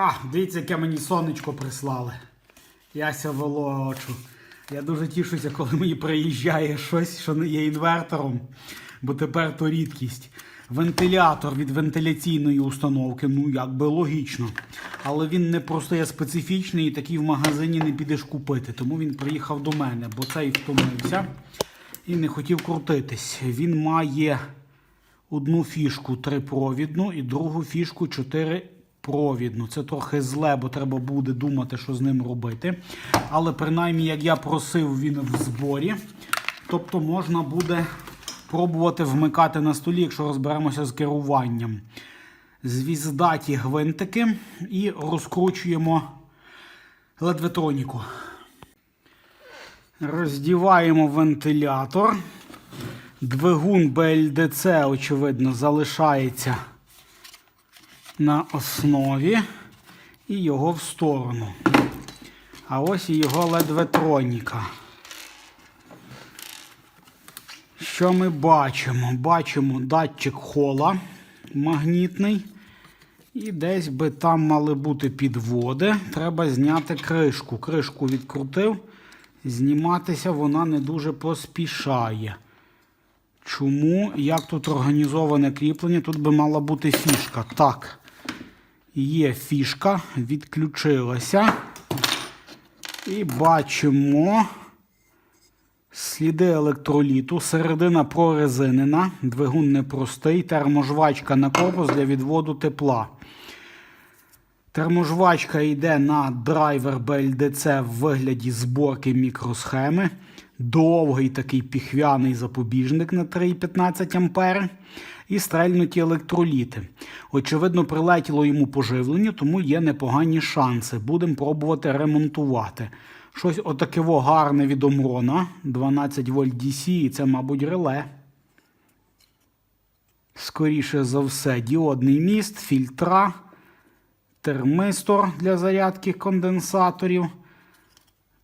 А, дивіться, яке мені сонечко прислали. Яся волочу. Я дуже тішуся, коли мені приїжджає щось, що не є інвертором, бо тепер то рідкість. Вентилятор від вентиляційної установки, ну як би логічно. Але він не просто є специфічний і такий в магазині не підеш купити. Тому він приїхав до мене, бо цей втомився і не хотів крутитись. Він має одну фішку трипровідну і другу фішку чотирипровідну. Це трохи зле, бо треба буде думати, що з ним робити. Але принаймні, як я просив, він в зборі. Тобто можна буде пробувати вмикати на столі, якщо розберемося з керуванням. Звіздаті гвинтики і розкручуємо ледветроніку. Роздіваємо вентилятор. Двигун БЛДЦ, очевидно, залишається на основі і його в сторону. А ось і його ледветроніка. Що ми бачимо? Бачимо датчик хола магнітний. І десь би там мали бути підводи. Треба зняти кришку. Кришку відкрутив. Зніматися вона не дуже поспішає. Чому? Як тут організоване кріплення? Тут би мала бути фішка. Так, є фішка, відключилася. І бачимо сліди електроліту. Середина прорезинена, двигун непростий, терможвачка на корпус для відводу тепла. Терможвачка йде на драйвер BLDC в вигляді зборки мікросхеми. Довгий такий піхвяний запобіжник на 3,15 А. І стрельнуті електроліти. Очевидно, прилетіло йому поживлення, тому є непогані шанси. Будемо пробувати ремонтувати. Щось отаке гарне від Омрона. 12 вольт DC, і це, мабуть, реле. Скоріше за все, діодний міст, фільтра, термистор для зарядки конденсаторів.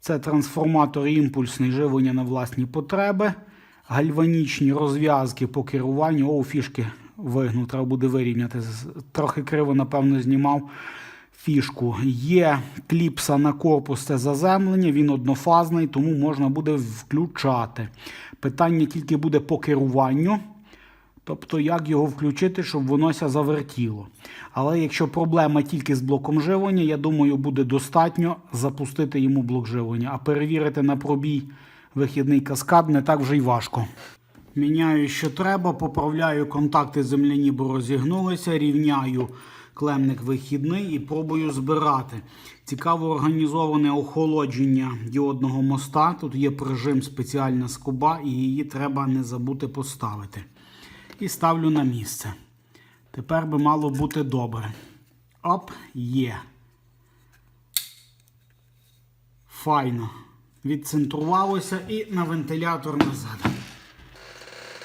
Це трансформатор імпульсний живлення на власні потреби. Гальванічні розв'язки по керуванню. О, фішки вигнув, треба буде вирівняти. Трохи криво, напевно, знімав фішку. Є кліпса на корпус, це заземлення, він однофазний, тому можна буде включати. Питання тільки буде по керуванню. Тобто, як його включити, щоб вонося завертіло. Але якщо проблема тільки з блоком живлення, я думаю, буде достатньо запустити йому блок живлення. А перевірити на пробій вихідний каскад не так вже й важко. Міняю, що треба, поправляю контакти земляні, бо розігнулися, рівняю клемник вихідний і пробую збирати. Цікаво організоване охолодження діодного моста. Тут є прижим спеціальна скоба, і її треба не забути поставити і ставлю на місце. Тепер би мало бути добре. Оп, є. Файно. Відцентрувалося і на вентилятор назад.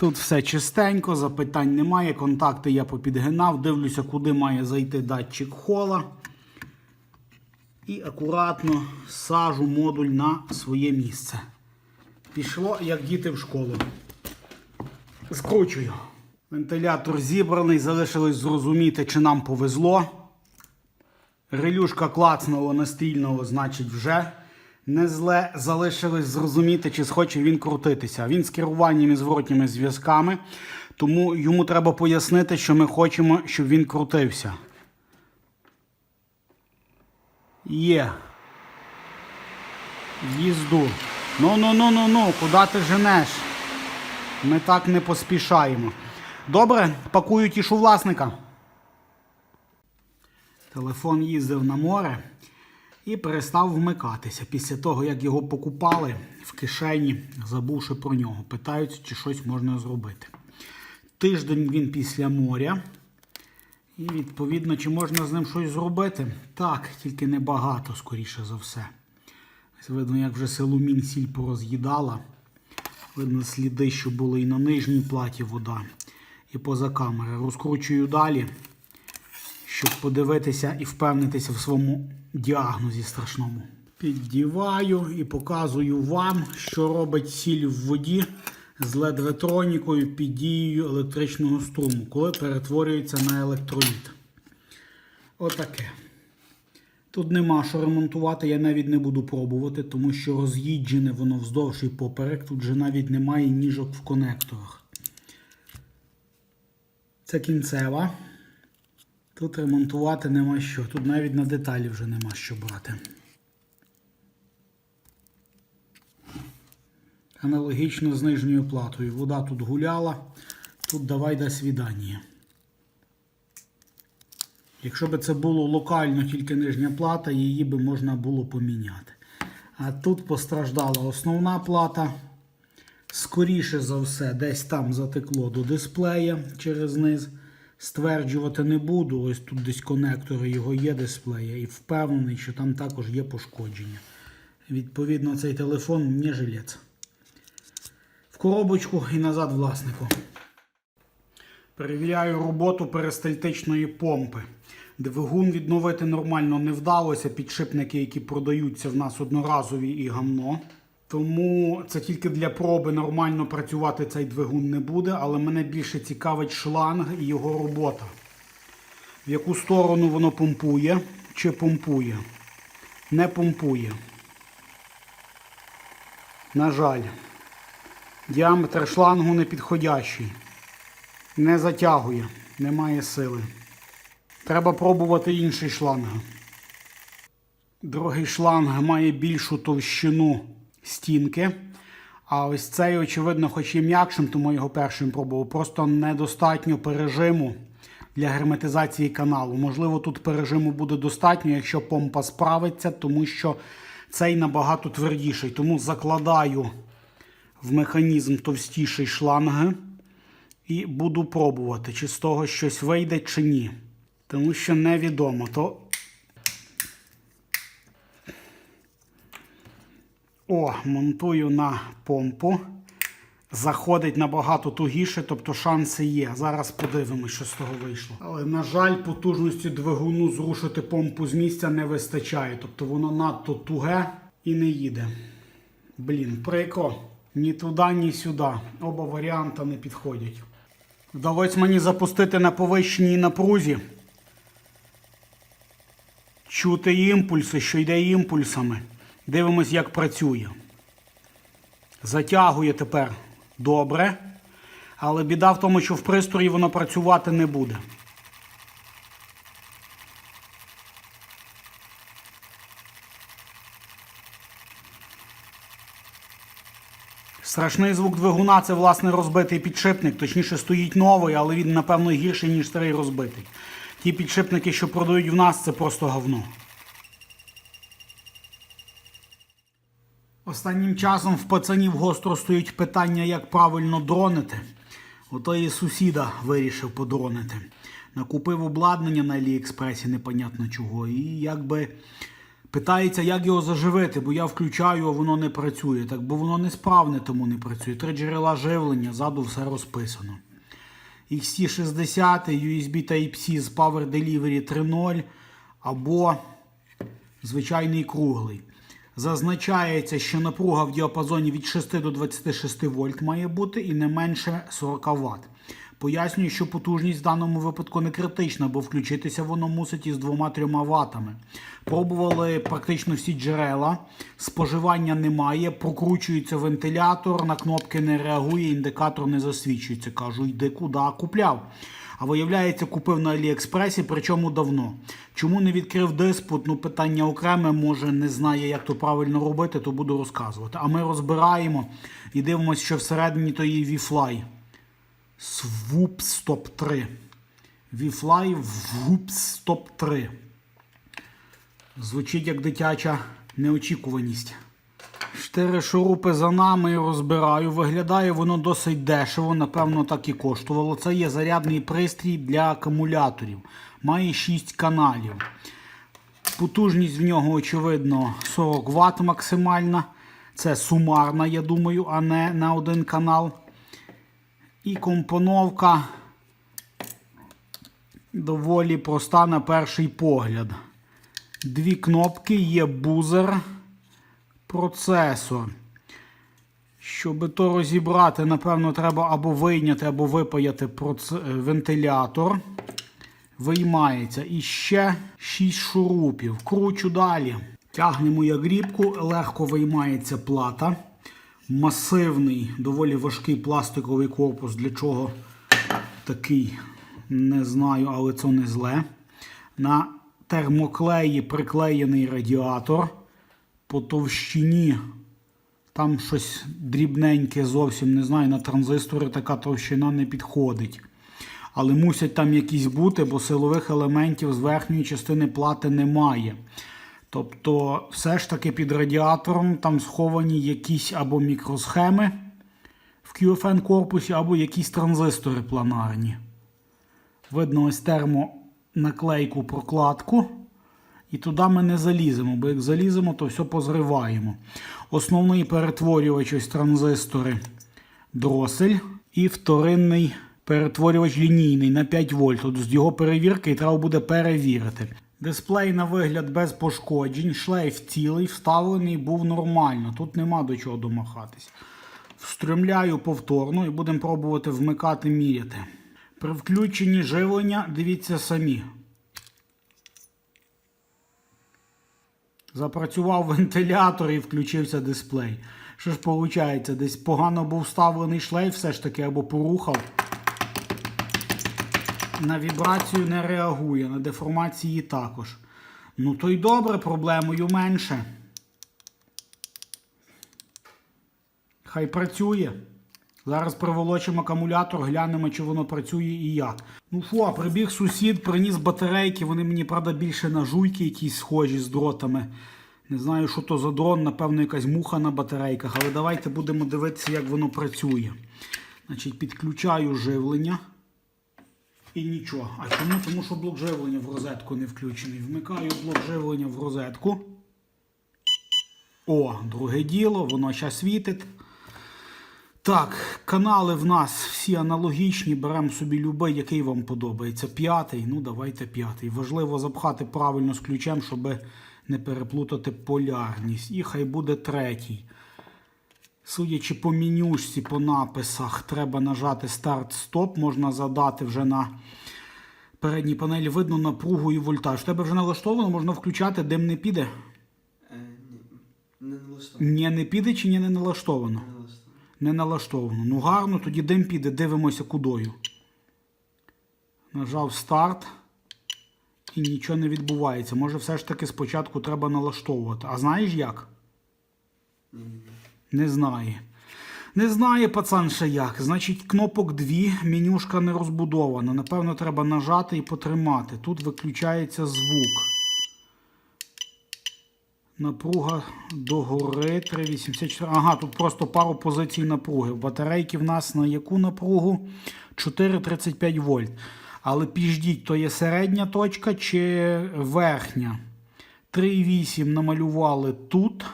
Тут все чистенько, запитань немає. Контакти я попідгинав. Дивлюся, куди має зайти датчик хола. І акуратно сажу модуль на своє місце. Пішло, як діти в школу. Скручую. Вентилятор зібраний, залишилось зрозуміти, чи нам повезло. Релюшка клацнула настільного, значить, вже не зле. Залишилось зрозуміти, чи схоче він крутитися. Він з керуванням і зворотніми зв'язками, тому йому треба пояснити, що ми хочемо, щоб він крутився. Є. Їзду. Ну, ну, ну, ну, ну, куди ти женеш? Ми так не поспішаємо. Добре, пакую тішу власника. Телефон їздив на море і перестав вмикатися. Після того, як його покупали в кишені, забувши про нього. Питаються, чи щось можна зробити. Тиждень він після моря. І відповідно, чи можна з ним щось зробити? Так, тільки небагато, скоріше за все. Видно, як вже силумін сіль пороз'їдала. Видно сліди, що були і на нижній платі вода, і поза камери. Розкручую далі, щоб подивитися і впевнитися в своєму діагнозі страшному. Піддіваю і показую вам, що робить сіль в воді з LED-ветронікою під дією електричного струму, коли перетворюється на електроліт. Отаке. Тут нема що ремонтувати, я навіть не буду пробувати, тому що роз'їджене воно вздовж і поперек. Тут же навіть немає ніжок в конекторах. Це кінцева. Тут ремонтувати нема що. Тут навіть на деталі вже нема що брати. Аналогічно з нижньою платою. Вода тут гуляла, тут давай до свідання. Якщо б це було локально тільки нижня плата, її би можна було поміняти. А тут постраждала основна плата. Скоріше за все, десь там затекло до дисплея через низ. Стверджувати не буду. Ось тут десь конектори його є дисплея, і впевнений, що там також є пошкодження. Відповідно, цей телефон не жилець. В коробочку і назад власнику. Перевіряю роботу перистальтичної помпи. Двигун відновити нормально не вдалося. Підшипники, які продаються в нас одноразові і гамно. Тому це тільки для проби нормально працювати цей двигун не буде, але мене більше цікавить шланг і його робота. В яку сторону воно помпує чи помпує? Не помпує. На жаль, діаметр шлангу не підходящий. Не затягує, немає сили. Треба пробувати інший шланг. Другий шланг має більшу товщину стінки. А ось цей, очевидно, хоч і м'якшим, тому його першим пробував. Просто недостатньо пережиму для герметизації каналу. Можливо, тут пережиму буде достатньо, якщо помпа справиться, тому що цей набагато твердіший. Тому закладаю в механізм товстіший шланг і буду пробувати, чи з того щось вийде, чи ні. Тому що невідомо. То... О, монтую на помпу. Заходить набагато тугіше, тобто шанси є. Зараз подивимося, що з того вийшло. Але, на жаль, потужності двигуну зрушити помпу з місця не вистачає. Тобто воно надто туге і не їде. Блін, прикро. Ні туди, ні сюди. Оба варіанти не підходять. Вдалося мені запустити на повищеній напрузі. Чути імпульси, що йде імпульсами. Дивимось, як працює. Затягує тепер добре. Але біда в тому, що в пристрої воно працювати не буде. Страшний звук двигуна це, власне, розбитий підшипник. Точніше, стоїть новий, але він, напевно, гірший, ніж старий розбитий. Ті підшипники, що продають в нас, це просто говно. Останнім часом в пацанів гостро стоїть питання, як правильно дронити. Ото і сусіда вирішив подронити. Накупив обладнання на Аліекспресі, непонятно чого. І якби питається, як його заживити, бо я включаю, а воно не працює. Так, бо воно несправне, тому не працює. Три джерела живлення, ззаду все розписано. XT60, USB Type-C з Power Delivery 3.0 або звичайний круглий. Зазначається, що напруга в діапазоні від 6 до 26 вольт має бути і не менше 40 Вт. Пояснюю, що потужність в даному випадку не критична, бо включитися воно мусить із 2-3 ватами. Пробували практично всі джерела, споживання немає, прокручується вентилятор, на кнопки не реагує, індикатор не засвічується. Кажу, йди куди купляв. А виявляється, купив на Аліекспресі, причому давно. Чому не відкрив диспут? Ну, питання окреме, може не знає, як то правильно робити, то буду розказувати. А ми розбираємо і дивимося, що всередині то є VFly. Swoop Stop 3. VFly Swoop Stop 3. Звучить як дитяча неочікуваність. Чотири шурупи за нами розбираю. Виглядає воно досить дешево, напевно, так і коштувало. Це є зарядний пристрій для акумуляторів. Має 6 каналів. Потужність в нього, очевидно, 40 Вт максимальна. Це сумарна, я думаю, а не на один канал. І компоновка доволі проста на перший погляд. Дві кнопки, є бузер процесор. Щоб то розібрати, напевно, треба або вийняти, або випаяти проц... вентилятор. виймається. І ще 6 шурупів. Кручу далі. Тягнемо як грібку, легко виймається плата. Масивний, доволі важкий пластиковий корпус. Для чого такий, не знаю, але це не зле. На термоклеї приклеєний радіатор. По товщині там щось дрібненьке, зовсім не знаю. На транзистори така товщина не підходить. Але мусять там якісь бути, бо силових елементів з верхньої частини плати немає. Тобто, все ж таки під радіатором там сховані якісь або мікросхеми в QFN корпусі, або якісь транзистори планарні. Видно ось термонаклейку прокладку. І туди ми не заліземо, бо як заліземо, то все позриваємо. Основний перетворювач ось транзистори дросель і вторинний перетворювач лінійний на 5 вольт. От з його перевірки і треба буде перевірити. Дисплей на вигляд без пошкоджень, шлейф цілий, вставлений був нормально. Тут нема до чого домахатись. Встромляю повторно і будемо пробувати вмикати міряти. При включенні живлення дивіться самі. Запрацював вентилятор і включився дисплей. Що ж виходить? Десь погано був вставлений шлейф, все ж таки, або порухав. На вібрацію не реагує, на деформації також. Ну то й добре, проблемою менше. Хай працює. Зараз приволочимо акумулятор, глянемо, чи воно працює і як. Ну а прибіг сусід, приніс батарейки, вони мені, правда, більше на жуйки якісь схожі з дротами. Не знаю, що то за дрон, напевно, якась муха на батарейках, але давайте будемо дивитися, як воно працює. Значить, підключаю живлення. І нічого. А чому? Тому що блок живлення в розетку не включений. Вмикаю блок живлення в розетку. О, друге діло, воно ще світить. Так, канали в нас всі аналогічні. Беремо собі любий, який вам подобається. П'ятий. Ну, давайте п'ятий. Важливо запхати правильно з ключем, щоб не переплутати полярність. І хай буде третій. Судячи по менюшці, по написах, треба нажати старт-стоп. Можна задати вже на передній панелі видно напругу і вольтаж. У тебе вже налаштовано, можна включати, дим не піде. Е, ні, не налаштовано. Ні, не піде чи ні не налаштовано? Не налаштовано. Ну гарно, тоді дим піде, дивимося кудою. Нажав старт. І нічого не відбувається. Може, все ж таки спочатку треба налаштовувати. А знаєш як? Не знає. Не знає пацан ще як. Значить, кнопок дві, менюшка не розбудована. Напевно, треба нажати і потримати. Тут виключається звук. Напруга догори 384. Ага, тут просто пару позицій напруги. Батарейки в нас на яку напругу? 4,35 вольт. Але піждіть, то є середня точка чи верхня. 3,8 намалювали тут.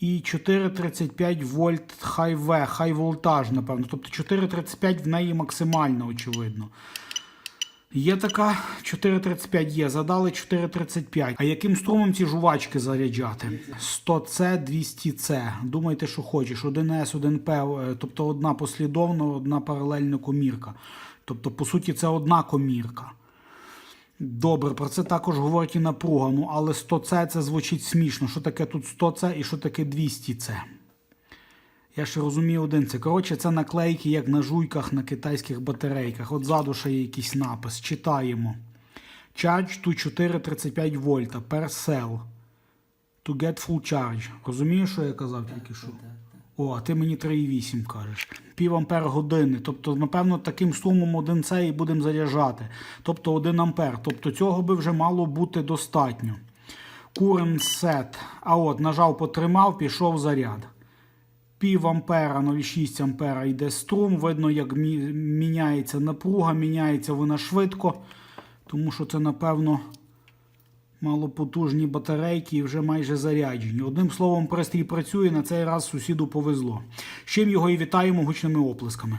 І 4,35 вольт хай В, хай волтаж, напевно. Тобто 4,35 в неї максимально, очевидно. Є така 4,35 є. Задали 4,35. А яким струмом ці жувачки заряджати? 100C, 200C. Думайте, що хочеш. 1С, 1П, е, тобто одна послідовна, одна паралельна комірка. Тобто, по суті, це одна комірка. Добре, про це також говорить і напруга. Ну, але 100С це звучить смішно. Що таке тут 100С і що таке 200С? Я ще розумію один це. Коротше, це наклейки, як на жуйках на китайських батарейках. От ззаду ще є якийсь напис. Читаємо. Charge to 4,35 вольта per cell. To get full charge. Розумієш, що я казав тільки що? О, а ти мені 3,8 кажеш. Пів ампер години. Тобто, напевно, таким струмом 1 це і будемо заряджати. Тобто 1 ампер. Тобто цього би вже мало бути достатньо. Current set. А от, нажав, потримав, пішов заряд. Пів ампера, 0,6 ампера йде струм. Видно, як мі- міняється напруга, міняється вона швидко. Тому що це, напевно, малопотужні батарейки і вже майже заряджені. Одним словом, пристрій працює, на цей раз сусіду повезло. З чим його і вітаємо гучними оплесками.